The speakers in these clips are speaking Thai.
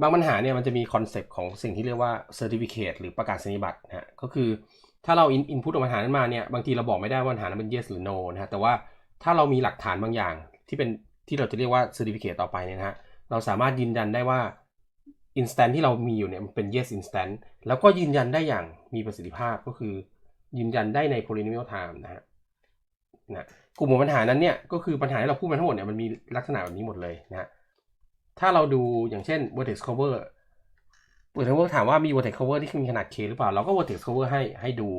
บางปัญหาเนี่ยมันจะมีคอนเซปต์ของสิ่งที่เรียกว่า certificate หรือประกาศนียบัตรนะฮะก็คือถ้าเรา input ปัญหานั้นมาเนี่ยบางทีเราบอกไม่ได้ว่าปัญหานั้นเป็น yes หรือ no นะฮะแต่ว่าถ้าเรามีหลักฐานบางอย่างที่เป็นที่เราจะเรียกว่า certificate ต่อไปเนี่ยนะฮะเราสามารถยืนยันได้ว่า instant ที่เรามีอยู่เนี่ยมันเป็น yes instant แล้วก็ยืนยันได้อย่างมีประสิทธิภาพก็คือ ยืนยันได้ใน polynomial time นะฮะนะกลุ่มของปัญหานั้นเนี่ยก็คือปัญหาที่เราพูดมาทั้งหมดเนี่ยมันมีลักษณะแบบนี้หมดเลยนะฮะ ถ้าเราดูอย่างเช่น vertex cover vertex cover ถามว่ามี vertex cover ที่มีขนาด k หรือเปล่า เราก็ vertex cover ให้ให้ดู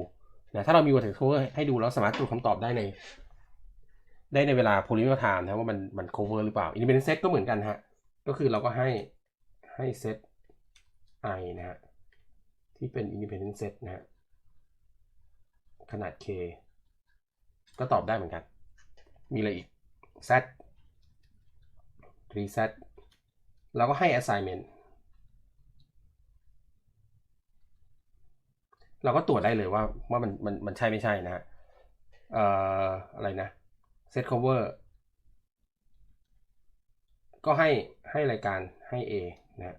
นะถ้าเรามี vertex cover ให้ดูเราสามารถตรวจคำตอบได้ใน ได้ในเวลา polynomial time นะว่ามันมัน cover หรือเปล่า independent set ก็เหมือนกันฮะ ก็คือเราก็ให้ให้ set i นะฮะที่เป็น independent set นะฮะขนาด k ก็ตอบได้เหมือนกัน มีอะไรอีก set reset เราก็ให้ assignment เราก็ตรวจได้เลยว่าว่ามันมันมันใช่ไม่ใช่นะฮะเอ่ออะไรนะ set cover ก็ให้ให้รายการให้ A นะฮะ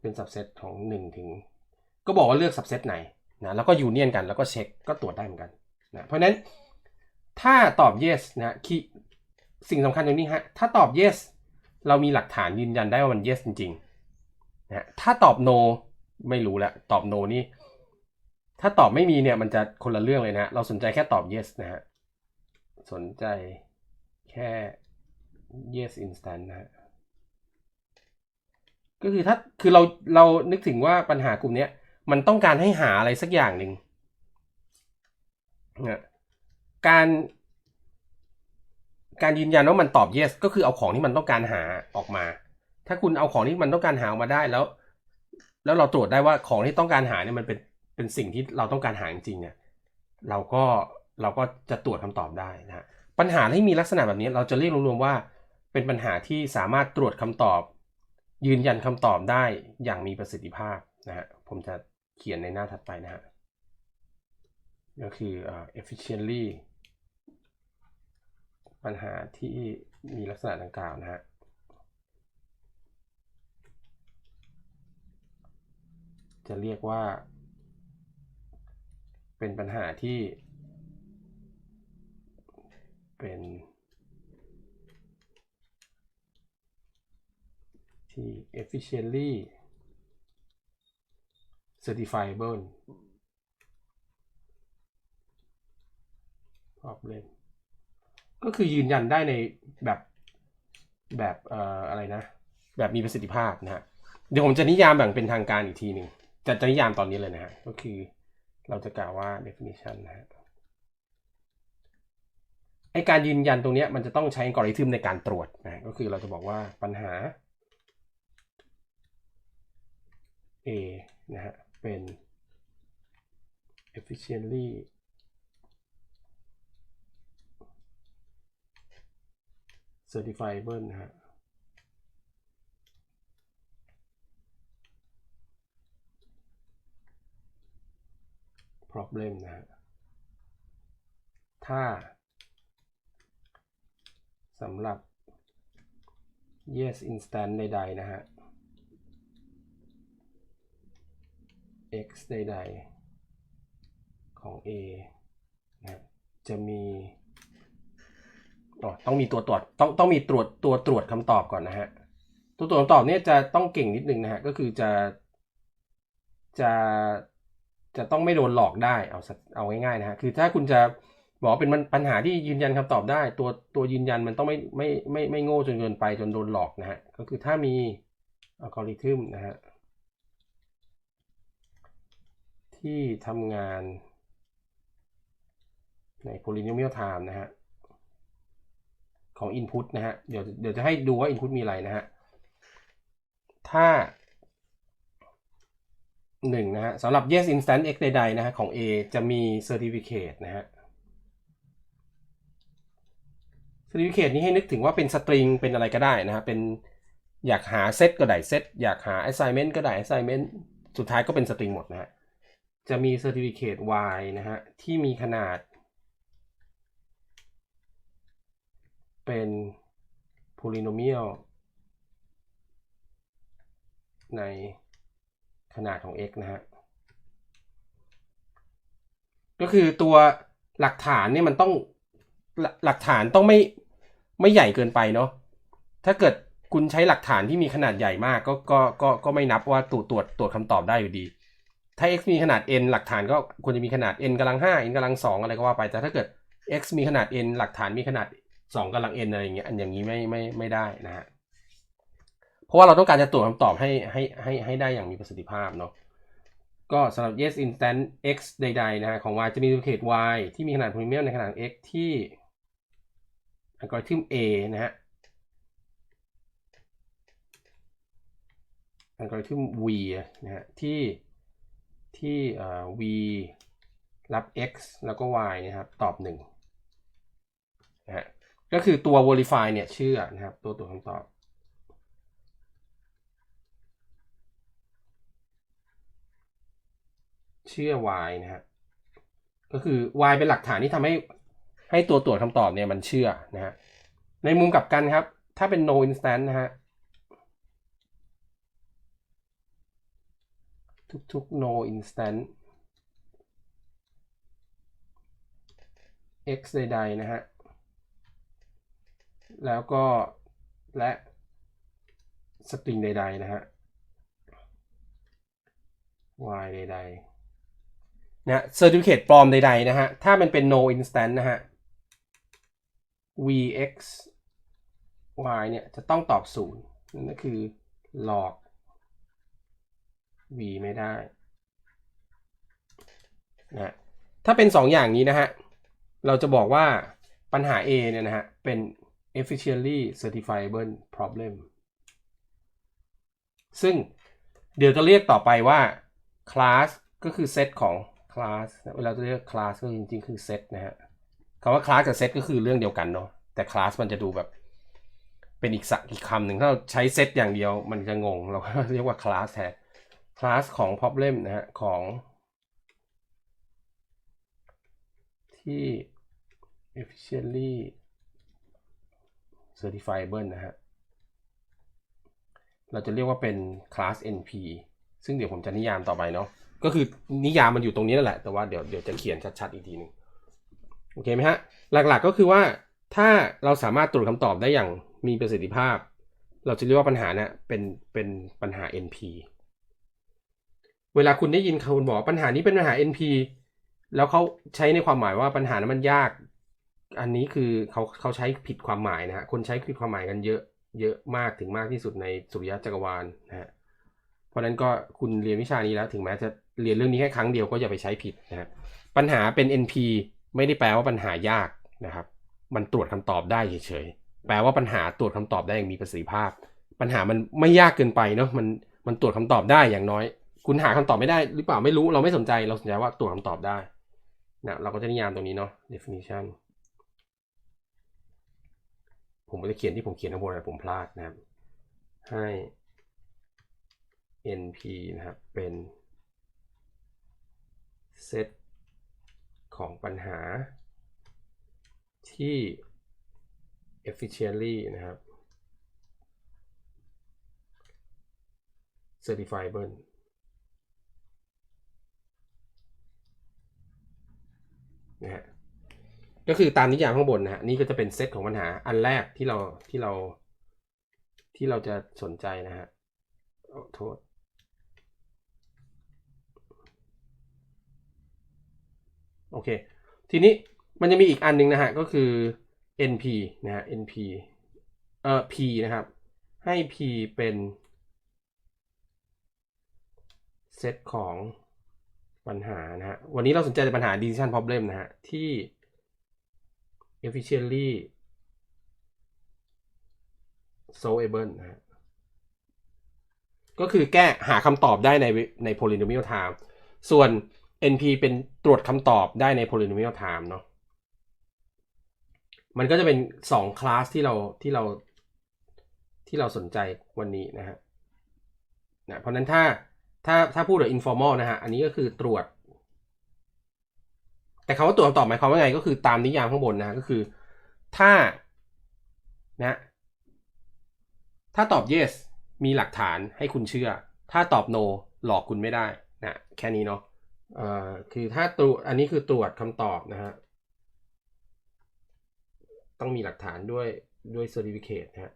เป็น subset ของ 1 ถึง ก็บอกว่าเลือก subset ไหนนะแล้วก็ยูเนียนกันแล้วก็เช็คก็ตรวจได้เหมือนกันนะเพราะฉะนั้นถ้าตอบ yes นะคีสิ่งสำคัญตรงนี้ฮะถ้าตอบ yes เรามีหลักฐานยืนยันได้ว่ามัน yes จริงๆนะถ้าตอบ no ไม่รู้แล้วตอบ no นี่ ถ้าตอบไม่มีเนี่ยมันจะคนละเรื่องเลยนะ เราสนใจแค่ตอบ yes นะฮะ สนใจแค่ yes instant นะฮะก็คือถ้า คือเรา เรานึกถึงว่าปัญหากลุ่มนี้มันต้องการให้หาอะไรสักอย่างหนึ่งนะการ การยืนยันว่ามันตอบ yes ก็คือเอาของที่มันต้องการหาออกมา ถ้าคุณเอาของที่มันต้องการหาออกมาได้แล้ว แล้วเราตรวจได้ว่าของที่ต้องการหาเนี่ยมันเป็นเป็นสิ่งที่เราต้องการหาจริงๆเนี่ยเราก็เราก็จะตรวจคำตอบได้นะฮะปัญหาที่มีลักษณะแบบนี้เราจะเรียกรวมๆว่าเป็นปัญหาที่สามารถตรวจคำตอบ ยืนยันคำตอบได้อย่างมีประสิทธิภาพนะฮะผมจะเขียนในหน้าถัดไปนะฮะก็คือ efficiently ปัญหาที่มีลักษณะดังกล่าวนะฮะจะเรียกว่า เป็นปัญหาที่ เป็นที่ efficiently certifiable problem ก็คือยืนยันได้ในแบบแบบเอ่ออะไรนะ แบบมีประสิทธิภาพนะฮะเดี๋ยวผมจะนิยามแบ่งเป็นทางการอีกทีหนึ่งจะจะนิยามตอนนี้เลยนะฮะก็คือเราจะกล่าวว่า definition นะฮะไอการยืนยันตรงนี้มันจะต้องใช้อัลกอริทึมในการตรวจนะก็คือเราจะบอกว่าปัญหา A นะฮะเป็น efficiently certifiable นะฮะ problem นะฮะถ้าสำหรับ yes instant ใดๆนะฮะ x ใดๆของ a นะจะมี ต้องมีตัวตรวจต้องต้องมีตรวจตัวตรวจคำตอบก่อนนะฮะ ตัวตรวจคำตอบเนี่ยจะต้องเก่งนิดนึงนะฮะ ก็คือจะจะจะต้องไม่โดนหลอกได้เอาเอาง่ายๆนะฮะ คือถ้าคุณจะบอกเป็นปัญหาที่ยืนยันคำตอบได้ ตัวตัวยืนยันมันต้องไม่ไม่ไม่ไม่โง่จนเกินไปจนโดนหลอกนะฮะ ก็คือถ้ามีอัลกอริทึมนะฮะที่ทำงานใน polynomial time นะฮะ ของ input นะฮะ เดี๋ยวเดี๋ยวจะให้ดูว่า input มีอะไรนะฮะ ถ้าหนึ่งนะฮะสำหรับ yes instant x ใดๆนะฮะของ A จะมี certificate นะฮะ certificate นี้ให้นึกถึงว่าเป็น string เป็นอะไรก็ได้นะฮะ เป็นอยากหาเซตก็ได้เซตอยากหา assignment ก็ได้ assignment สุดท้ายก็เป็น string หมดนะฮะ จะมี certificate y นะฮะ ที่มีขนาด เป็น polynomial ในขนาดของ x นะฮะ ก็คือตัวหลักฐานเนี่ยมันต้องหลักฐานต้องไม่ไม่ใหญ่เกินไปเนาะ ถ้าเกิดคุณใช้หลักฐานที่มีขนาดใหญ่มากก็ก็ก็ก็ไม่นับว่าตรวจตรวจตรวจคำตอบได้อยู่ดี ถ้า x มีขนาด n หลักฐานก็ควรจะมีขนาด n กำลัง5 n กำลัง2อะไรก็ว่าไป แต่ถ้าเกิด x มีขนาด n หลักฐานมีขนาด 2กำลัง n อะไรอย่างเงี้ยอันอย่างนี้ไม่ไม่ไม่ได้นะฮะเพราะว่าเราต้องการจะตรวจคำตอบให้ให้ให้ให้ได้อย่างมีประสิทธิภาพเนาะก็สำหรับ yes instant x ใดๆนะฮะของ y จะมี duplicate y ที่มีขนาด polynomial ในขนาด x ที่ algorithm a นะฮะ algorithm v นะฮะที่ที่เอ่อ v รับ x แล้วก็ y นะครับ ตอบ1นะฮะ ก็คือตัว verify เนี่ยเชื่อนะครับ ตัวตัวคำตอบ เชื่อ y นะฮะก็คือ y เป็นหลักฐานที่ทำให้ให้ตัวตรวจคำตอบเนี่ยมันเชื่อนะฮะในมุมกลับกันครับ ถ้าเป็น no instant นะฮะทุกๆ no instant x ใดๆ นะฮะ แล้วก็และสตริงใด ๆ นะฮะ y ใดๆนะ certificate ปลอมใด ๆ นะฮะ ถ้ามันเป็น no instant นะฮะ vx y เนี่ย จะต้องตอบศูนย์นั่นก็คือ log v ไม่ได้นะถ้าเป็น 2 อย่างนี้นะฮะ เราจะบอกว่าปัญหา A เนี่ยนะฮะ เป็น efficiently certifiable problem ซึ่งเดี๋ยวจะเรียกต่อไปว่า class ก็คือเซตของ class เวลาจะเรียก class ก็จริงๆ คือเซตนะฮะคำว่า class กับเซตก็คือเรื่องเดียวกันเนาะแต่ class มันจะดูแบบเป็นอีกสักอีกคำหนึ่งถ้าเราใช้เซตอย่างเดียวมันจะงง เราก็เรียกว่า class แทน class ของ problem นะฮะของ ที่ efficiently certifiable นะฮะ เราจะเรียกว่าเป็น class NP ซึ่งเดี๋ยวผมจะนิยามต่อไปเนาะ ก็คือนิยามมันอยู่ตรงนี้นั่นแหละ แต่ว่าเดี๋ยวเดี๋ยวจะเขียนชัดๆอีกทีหนึงโอเคไหมฮะ หลักๆก็คือว่าถ้าเราสามารถตรวจคำตอบได้อย่างมีประสิทธิภาพ เราจะเรียกว่าปัญหานี่ยเป็นเป็นปัญหา NP เวลาคุณได้ยินคนบอกปัญหานี้เป็นปัญหา NP แล้วเขาใช้ในความหมายว่าปัญหานั้นมันยาก อันนี้คือเขาเขาใช้ผิดความหมายนะฮะคนใช้ผิดความหมายกันเยอะเยอะมากถึงมากที่สุดในสุริยะจักรวาลนะฮะเพราะนั้นก็คุณเรียนวิชานี้แล้ว ถึงแม้จะเรียนเรื่องนี้แค่ครั้งเดียวก็อย่าไปใช้ผิดนะฮะปัญหาเป็น NP ไม่ได้แปลว่าปัญหายากนะครับ มันตรวจคำตอบได้เฉยๆแปลว่าปัญหาตรวจคำตอบได้อย่างมีประสิทธิภาพ ปัญหามันไม่ยากเกินไปเนาะมันมันตรวจคำตอบได้อย่างน้อย คุณหาคำตอบไม่ได้หรือเปล่าไม่รู้เราไม่สนใจเราสนใจว่าตรวจคำตอบได้นะเราก็จะนิยามตรงนี้เนาะ definition ผมไม่ได้เขียนที่ผมเขียนข้างบนนะผมพลาดนะครับ ให้ np นะครับ เป็นเซตของปัญหาที่ efficiently นะครับ certifiable นะฮะ ก็คือตามนิยามข้างบนนะฮะนี่ก็จะเป็นเซตของปัญหาอันแรกที่เราที่เรา ที่เราจะสนใจนะฮะขอโทษโอเค ทีนี้มันจะมีอีกอันหนึงนะฮะ ก็คือ np นะฮะ np เอ่อ p นะครับ ให้ p เป็นเซตของปัญหานะฮะ วันนี้เราสนใจในปัญหา decision problem นะฮะ ที่ efficiently solvable นะฮะก็คือแก้หาคำตอบได้ในใน polynomial time ส่วน NP เป็นตรวจคำตอบได้ใน polynomial time เนาะมันก็จะเป็นสองคลาสที่เราที่เราที่เราสนใจวันนี้นะฮะนะเพราะนั้นถ้าถ้าถ้าพูดแบบ informal นะฮะ อันนี้ก็คือตรวจ แต่คำว่าตรวจคำตอบหมายความว่าไงก็คือตามนิยามข้างบนนะก็คือ ถ้านะถ้าตอบ yes มีหลักฐานให้คุณเชื่อ ถ้าตอบ no หลอกคุณไม่ได้นะแค่นี้เนาะเอ่อคือถ้าตรวจอันนี้คือตรวจคำตอบนะฮะต้องมีหลักฐานด้วยด้วย certificate นะฮะ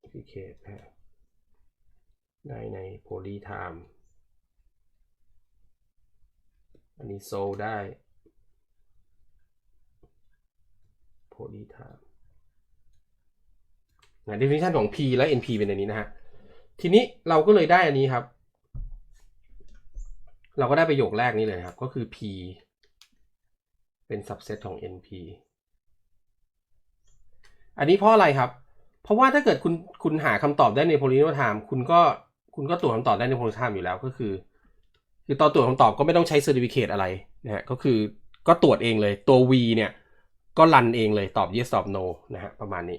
certificate นะฮะได้ใน polytime อันนี้โซได้ polytime นะ definition ของ P และ NP เป็นอันนี้นะฮะ ทีนี้เราก็เลยได้อันนี้ครับ เราก็ได้ประโยคแรกนี้เลยครับ ก็คือ P เป็น subset ของ NP อันนี้เพราะอะไรครับ เพราะว่าถ้าเกิดคุณคุณหาคำตอบได้ใน polynomial time คุณก็คุณก็ตรวจคำตอบได้ใน polynomial time อยู่แล้วก็คือ คือตอนตรวจคำตอบก็ไม่ต้องใช้ certificate อะไรนะฮะก็คือก็ตรวจเองเลยตัว V เนี่ยก็รันเองเลยตอบ yes ตอบ no นะฮะประมาณนี้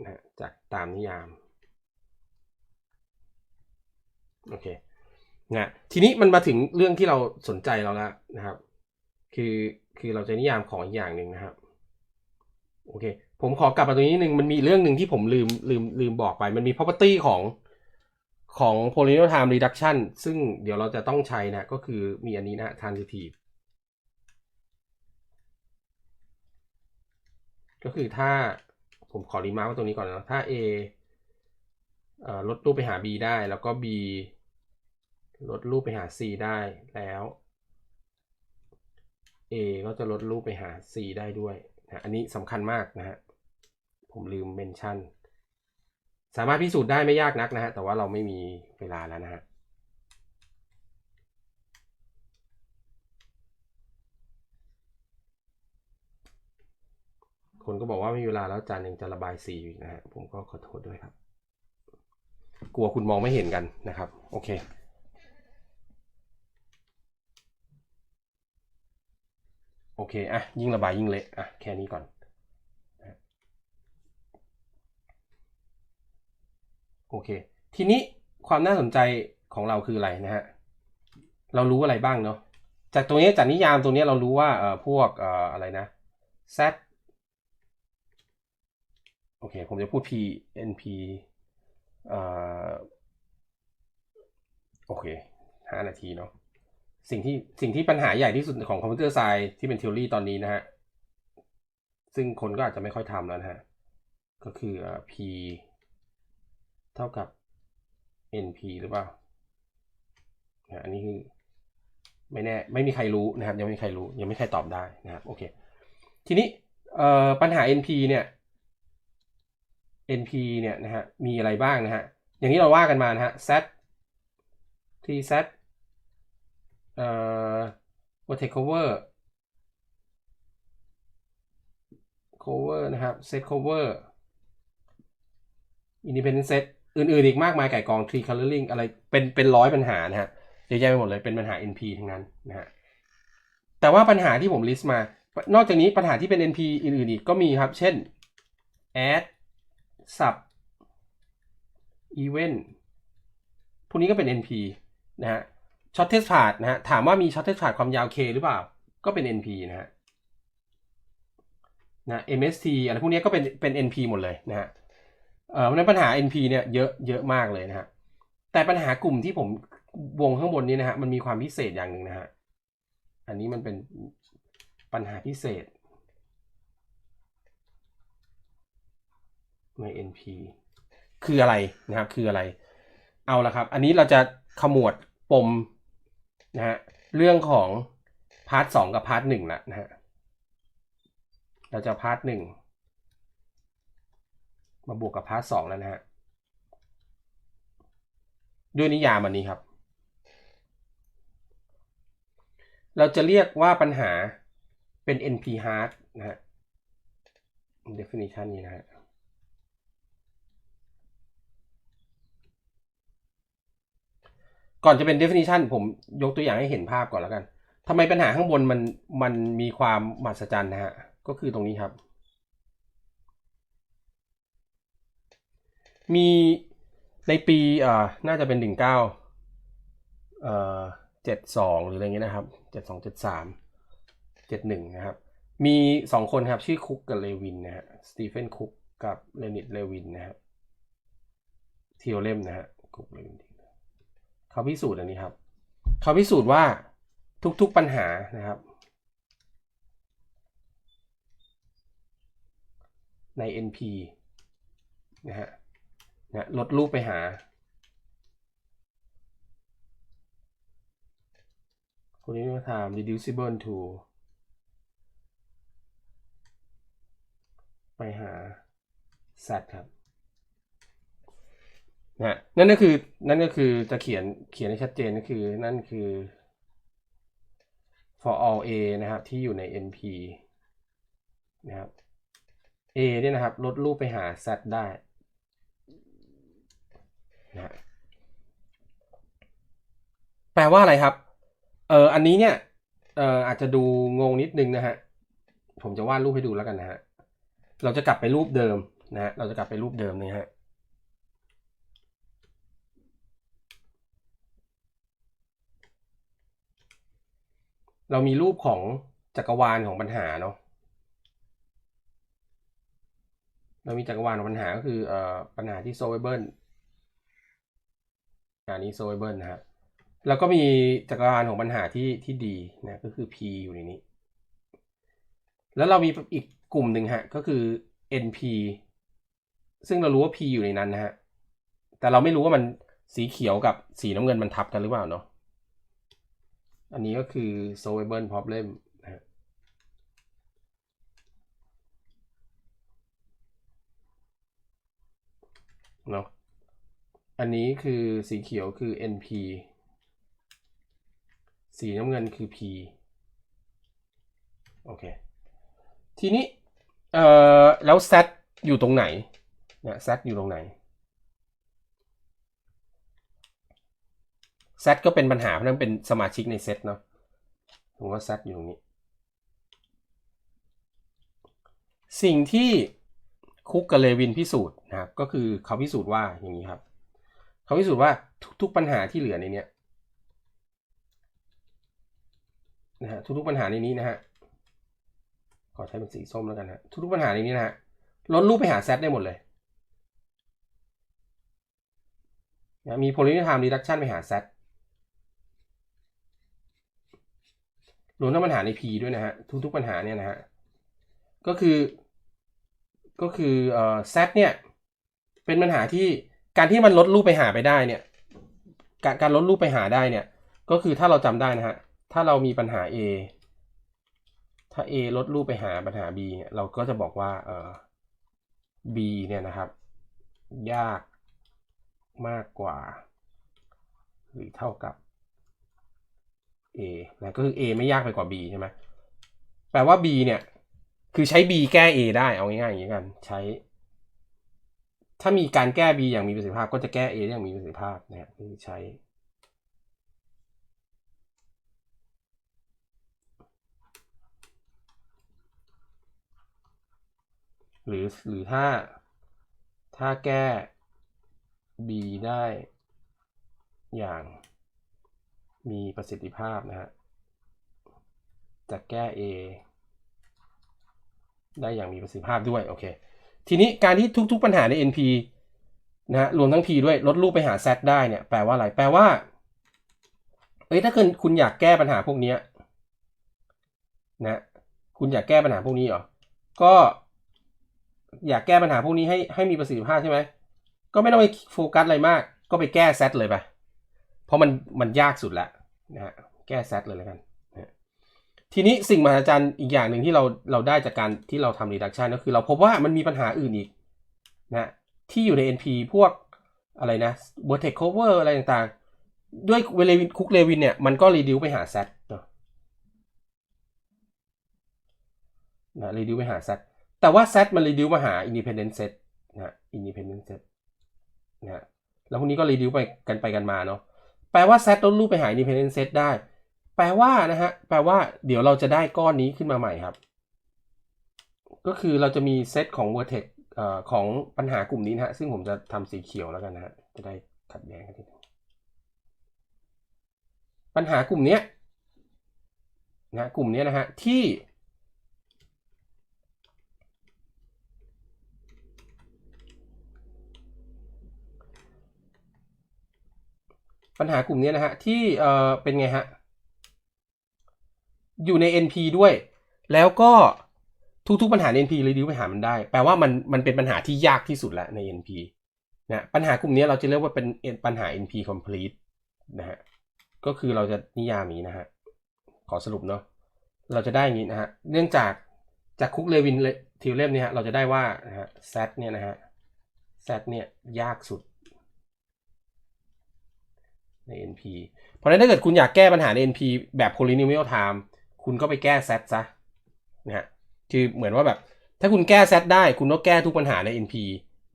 นะฮะจากตามนิยามโอเคนะทีนี้มันมาถึงเรื่องที่เราสนใจเราแล้วนะครับ คือคือเราจะนิยามของอีกอย่างหนึ่งนะครับโอเค ผมขอกลับมาตรงนี้นิดนึงมันมีเรื่องหนึ่งที่ผมลืมลืมลืมบอกไป มันมี property ของ ของ polynomial time reduction ซึ่งเดี๋ยวเราจะต้องใช้นะ ก็คือมีอันนี้นะ transitive ก็คือถ้าผมขอรีมาร์กไว้ตรงนี้ก่อนนะ ถ้า A ลดรูปไปหา B ได้ แล้วก็ B ลดรูปไปหา C ได้แล้ว A ก็จะลดรูปไปหา C ได้ด้วยนะอันนี้สำคัญมากนะฮะ ผมลืมเมนชั่น สามารถพิสูจน์ได้ไม่ยากนักนะฮะ แต่ว่าเราไม่มีเวลาแล้วนะฮะ คนก็บอกว่าไม่มีเวลาแล้วจารย์ยังจะระบายสีอีกนะฮะ ผมก็ขอโทษด้วยครับ กลัวคุณมองไม่เห็นกันนะครับ โอเคโอเค อะ ยิ่งระบายยิ่งเละ อะ แค่นี้ก่อนนะ โอเค ทีนี้ความน่าสนใจของเราคืออะไรนะฮะ เรารู้อะไรบ้างเนาะ จากตรงนี้จากนิยามตรงนี้เรารู้ว่าเอ่อพวกเอ่ออะไรนะ z โอเค ผมจะพูด p np เอ่อโอเคห้านาทีเนาะ สิ่งที่สิ่งที่ปัญหาใหญ่ที่สุดของคอมพิวเตอร์ไซน์ที่เป็นท h e o รีตอนนี้นะฮะ ซึ่งคนก็อาจจะไม่ค่อยทำแล้วนะฮะ ก็คือ p ท่ากับ np หรือเปล่านะอันนี้คือไม่แน่ไม่มีใครรู้นะครับ ยังไม่มีใครรู้ยังไม่มีใครตอบได้นะครับโอเคทีนี้ปัญหา np เนี่ย np เนี่ยนะฮะมีอะไรบ้างนะฮะอย่างที่เราว่ากันมานะฮะ z t z เอ่อ vertex cover cover นะครับ set cover independent set อื่นๆอีกมากมายไก่กอง tree coloring อะไรเป็นเป็นร้อยปัญหานะฮะเยอะแยะไปหมดเลยเป็นปัญหา np ทั้งนั้นนะฮะแต่ว่าปัญหาที่ผม list มา นอกจากนี้ปัญหาที่เป็น np อื่นๆอีกก็มีครับ เช่น add sub event พวกนี้ก็เป็น np นะฮะ shortest path นะฮะถามว่ามี shortest path ความยาว k หรือเปล่า ก็เป็น np นะฮะนะ mst อะไรพวกนี้ก็เป็นเป็น np หมดเลยนะฮะ เอ่อเพราะฉะนั้นปัญหา np เนี่ยเยอะเยอะมากเลยนะฮะแต่ปัญหากลุ่มที่ผมวงข้างบนนี้นะฮะมันมีความพิเศษอย่างหนึ่งนะฮะอันนี้มันเป็นปัญหาพิเศษใน np คืออะไรนะครับ คืออะไร เอาละครับ อันนี้เราจะขมวดปมนะฮะเรื่องของพาร์ทสองกับพาร์ทหนึ่งละนะฮะเราจะพาร์ทหนึ่ง มาบวกกับพาร์ทสองแล้วนะฮะด้วยนิยามอันนี้ครับ เราจะเรียกว่าปัญหาเป็น NP hard นะฮะ definition นี้นะฮะก่อนจะเป็น definition ผมยกตัวอย่างให้เห็นภาพก่อนแล้วกันทำไมปัญหาข้างบนมันมันมีความมหัศจรรย์นะฮะ ก็คือตรงนี้ครับ มีในปีอ่อน่าจะเป็นหนึ่งเก้าเอ่อเจ็ดสองหรืออะไรเงี้ยนะครับเจ็ดสองเจ็ดสามเจ็ดหนึ่งนะครับ มีสองคนครับชื่อคุกกับเลวินนะฮะสตีเฟนคุกกับเลนิดเลวินนะครับเทโอเรมนะฮะคุกเลวินเขาพิสูจน์อันนี้ครับ เขาพิสูจน์ว่าทุกๆปัญหานะครับ ใน NP นะฮะ นะลดรูปไปหา คนนี้มาถาม reducible to ไปหา z ครับนะนั่นก็คือนั่นก็คือจะเขียนเขียนให้ชัดเจนก็คือนั่นคือ for all a นะครับ ที่อยู่ใน np นะครับ a เนี่ยนะครับ ลดรูปไปหา z ได้ นะแปลว่าอะไรครับ เอออันนี้เนี่ย เอออาจจะดูงงนิดนึงนะฮะ ผมจะวาดรูปให้ดูแล้วกันนะฮะ เราจะกลับไปรูปเดิมนะฮะ เราจะกลับไปรูปเดิมนี่ฮะเรามีรูปของจักรวาลของปัญหาเนาะ เรามีจักรวาลของปัญหาก็คือเอ่อปัญหาที่ solvable อันนี้ solvable นะฮะแล้วก็มีจักรวาลของปัญหาที่ที่ดีนะก็คือ P อยู่ในนี้ แล้วเรามีอีกกลุ่มหนึ่งฮะก็คือ NP ซึ่งเรารู้ว่า P อยู่ในนั้นนะฮะแต่เราไม่รู้ว่ามันสีเขียวกับสีน้ำเงินมันทับกันหรือเปล่าเนาะอันนี้ก็คือ solvable problem นะฮะเนาะ อันนี้คือสีเขียวคือ NP สีน้ำเงินคือ P โอเค ทีนี้ เอ่อ แล้ว Z อยู่ตรงไหนเนี่ย Z อยู่ตรงไหน Z ก็เป็นปัญหาเพราะนั้นเป็นสมาชิกในเซตเนาะผมว่า Z อยู่ตรงนี้ สิ่งที่คุกกับเลวินพิสูจน์นะครับ ก็คือเขาพิสูจน์ว่าอย่างนี้ครับ เขาพิสูจน์ว่าทุกๆปัญหาที่เหลือในเนี้ยนะฮะทุกๆปัญหาในนี้นะฮะขอใช้เป็นสีส้มแล้วกันนะทุกๆปัญหาในนี้นะฮะลดรูปไปหาเซตได้หมดเลยนะมี polynomial reduction ไปหาเซตรวมทั้งปัญหาใน P ด้วยนะฮะทุกๆปัญหาเนี่ยนะฮะก็คือก็คือเอ่อ Z เนี่ยเป็นปัญหาที่ การที่มันลดรูปไปหาไปได้เนี่ย การการลดรูปไปหาได้เนี่ย ก็คือถ้าเราจำได้นะฮะ ถ้าเรามีปัญหา A ถ้า A ลดรูปไปหาปัญหา B เนี่ยเราก็จะบอกว่าเออ B เนี่ยนะครับ ยากมากกว่า หรือเท่ากับ A นะก็คือ A ไม่ยากไปกว่า B ใช่ไหมแปลว่า B เนี่ย คือใช้ B แก้ A ได้เอาง่ายๆอย่างนี้กัน ใช้ ถ้ามีการแก้ B อย่างมีประสิทธิภาพก็จะแก้ A ได้อย่างมีประสิทธิภาพนะฮะคือใช้ หรือหรือถ้าถ้าแก้ B ได้อย่างมีประสิทธิภาพนะฮะจะแก้ A ได้อย่างมีประสิทธิภาพด้วย โอเค ทีนี้การที่ทุก ๆปัญหาใน NP นะฮะรวมทั้ง P ด้วยลดรูปไปหา Z ได้เนี่ยแปลว่าอะไร แปลว่าเอ้ยถ้าเกิดคุณอยากแก้ปัญหาพวกนี้นะคุณอยากแก้ปัญหาพวกนี้เหรอ ก็อยากแก้ปัญหาพวกนี้ให้ให้มีประสิทธิภาพใช่ไหม ก็ไม่ต้องไปโฟกัสอะไรมาก ก็ไปแก้เซตเลยไป เพราะมันมันยากสุดแล้วนะฮะ แก้เซตเลยแล้วกัน ทีนี้สิ่งมหัศจรรย์อีกอย่างหนึ่งที่เราเราได้จากการที่เราทำ reduction ก็คือเราพบว่ามันมีปัญหาอื่นอีกนะที่อยู่ใน NP พวกอะไรนะ vertex cover อะไรต่างๆ ด้วยเวลวินคุกเลวินเนี่ย มันก็ reduce ไปหา Z เนาะนะ reduce ไปหา Z แต่ว่า Z มัน reduce มาหา independent set นะ independent set นะฮะแล้วพวกนี้ก็ reduce ไปกันไปกันมาเนาะแปลว่า Z ลดรูปไปหา independent set ได้ แปลว่านะฮะ แปลว่า เดี๋ยวเราจะได้ก้อนนี้ขึ้นมาใหม่ครับ ก็คือเราจะมีเซตของ vertex อของปัญหากลุ่มนี้นะฮะ ซึ่งผมจะทำสีเขียวแล้วกันนะฮะ จะได้ขัดแย้งกันทีปัญหากลุ่มนี้นะกลุ่มนี้นะฮะ ที่ ปัญหากลุ่มนี้นะฮะ ที่เอ่อเป็นไงฮะ อยู่ใน NP ด้วย แล้วก็ทุกๆปัญหาใน NP รีดิวปัญหามันได้ แปลว่ามันมันเป็นปัญหาที่ยากที่สุดแล้วใน NP นะปัญหากลุ่มนี้เราจะเรียกว่าเป็นปัญหา NP complete นะฮะก็คือเราจะนิยามนี้นะฮะขอสรุปเนาะเราจะได้อย่างนี้นะฮะเนื่องจากจากคุกเลวินทิวเลมเนี่ยฮะเราจะได้ว่านะฮะ z เนี่ยนะฮะ z เนี่ยยากสุดใน NP เพราะฉะนั้นถ้าเกิดคุณอยากแก้ปัญหาใน NP แบบ polynomial time คุณก็ไปแก้ z ซดซะนะฮะคือเหมือนว่าแบบ ถ้าคุณแก้ z ได้ คุณก็แก้ทุกปัญหาใน NP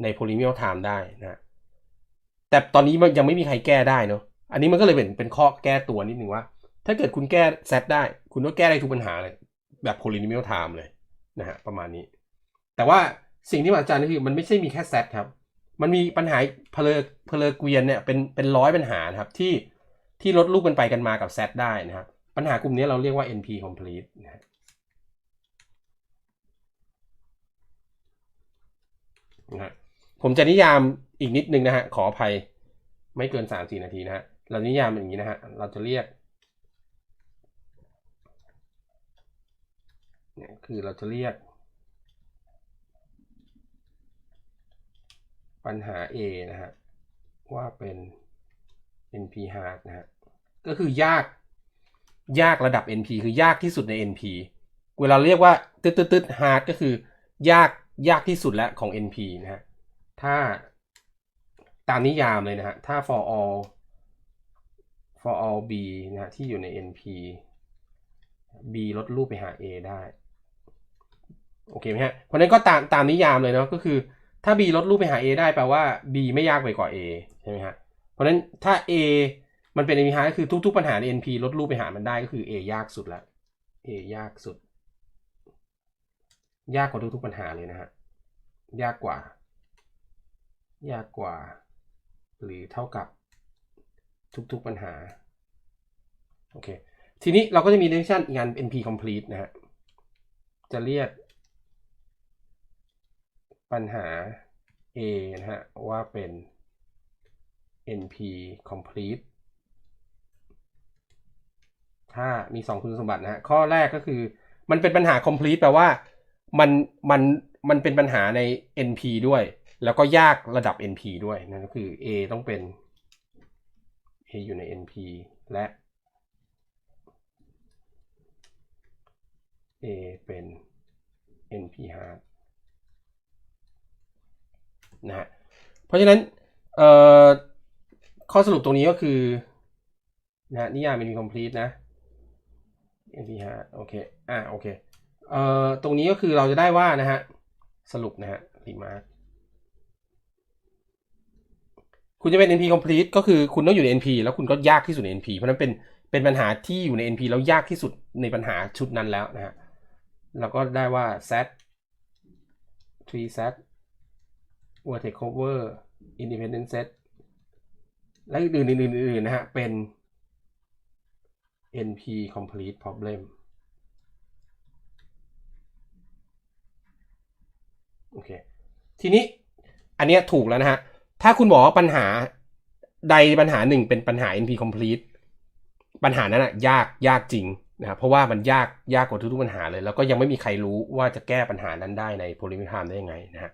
ใน polynomial time ได้นะฮะแต่ตอนนี้มันยังไม่มีใครแก้ได้เนาะอันนี้มันก็เลยเป็นเป็นข้อแก้ตัวนิดนึงว่า ถ้าเกิดคุณแก้ z ได้ คุณก็แก้ได้ทุกปัญหาเลย แบบ polynomial time เลยนะฮะประมาณนี้ แต่ว่าสิ่งที่มาอาจารย์ก็คือมันไม่ใช่มีแค่ z ครับ มันมีปัญหาเพลเพลเกวียนเนี่ยเป็นเป็นร้อยปัญหาครับที่ที่ลดลูกกันไปกันมากับ z ได้นะครับ ปัญหากลุ่มนี้เราเรียกว่า NP complete นะฮะนะผมจะนิยามอีกนิดนึงนะฮะ ขออภัยไม่เกิน 3-4 นาทีนะฮะ เรานิยามอย่างนี้นะฮะ เราจะเรียกเนี่ยคือเราจะเรียก ปัญหา A นะฮะ ว่าเป็น NP hard นะฮะ ก็คือยาก ยากระดับ NP คือยากที่สุดใน NP เวลาเรียกว่าตึ๊ดตึ๊ดตึ๊ด hard ก็คือยากยากที่สุดแล้วของ NP นะฮะ ถ้าตามนิยามเลยนะฮะ ถ้า for all for all b นะฮะที่อยู่ใน NP b ลดรูปไปหา a ได้ โอเคไหมฮะ เพราะนั้นก็ตามตามนิยามเลยเนาะก็คือถ้า b ลดรูปไปหา a ได้แปลว่า b ไม่ยากไปกว่า a ใช่ไหมฮะ เพราะนั้นถ้า a มันเป็น NP hard ก็คือทุก ๆ ปัญหาใน NP ลดรูปไปหามันได้ก็คือ a ยากสุดละ a ยากสุด ยากกว่าทุกๆปัญหาเลยนะฮะ ยากกว่า ยากกว่า หรือเท่ากับทุกๆปัญหา โอเค ทีนี้เราก็จะมี definition อีกอัน NP complete นะฮะ จะเรียกปัญหา A นะฮะ ว่าเป็น NP complete ถ้ามี 2 คุณสมบัตินะฮะข้อแรกก็คือ มันเป็นปัญหา complete แปลว่ามันมันมันเป็นปัญหาใน NP ด้วย แล้วก็ยากระดับ NP ด้วยนั่นก็คือ A ต้องเป็น A อยู่ใน NP และ A เป็น NP hard นะฮะเพราะฉะนั้นข้อสรุปตรงนี้ก็คือนะฮะนิยาม NP complete นะ NP hard โอเค อ่าโอเคเอ่อตรงนี้ก็คือเราจะได้ว่านะฮะ สรุปนะฮะ remark คุณจะเป็น NP complete ก็คือคุณต้องอยู่ใน NP แล้วคุณก็ยากที่สุดใน NP เพราะนั้นเป็นเป็นปัญหาที่อยู่ใน NP แล้วยากที่สุดในปัญหาชุดนั้นแล้วนะฮะเราก็ได้ว่า set 3 set vertex cover independent set และอื่นๆอื่นๆนะฮะเป็น NP complete problem โอเค ทีนี้อันเนี้ยถูกแล้วนะฮะ ถ้าคุณบอกว่าปัญหาใดปัญหาหนึ่งเป็นปัญหา NP complete ปัญหานั้นอะยากยากจริงนะครับเพราะว่ามันยากยากกว่าทุกๆปัญหาเลย แล้วก็ยังไม่มีใครรู้ว่าจะแก้ปัญหานั้นได้ใน polynomial time ได้ยังไงนะฮะ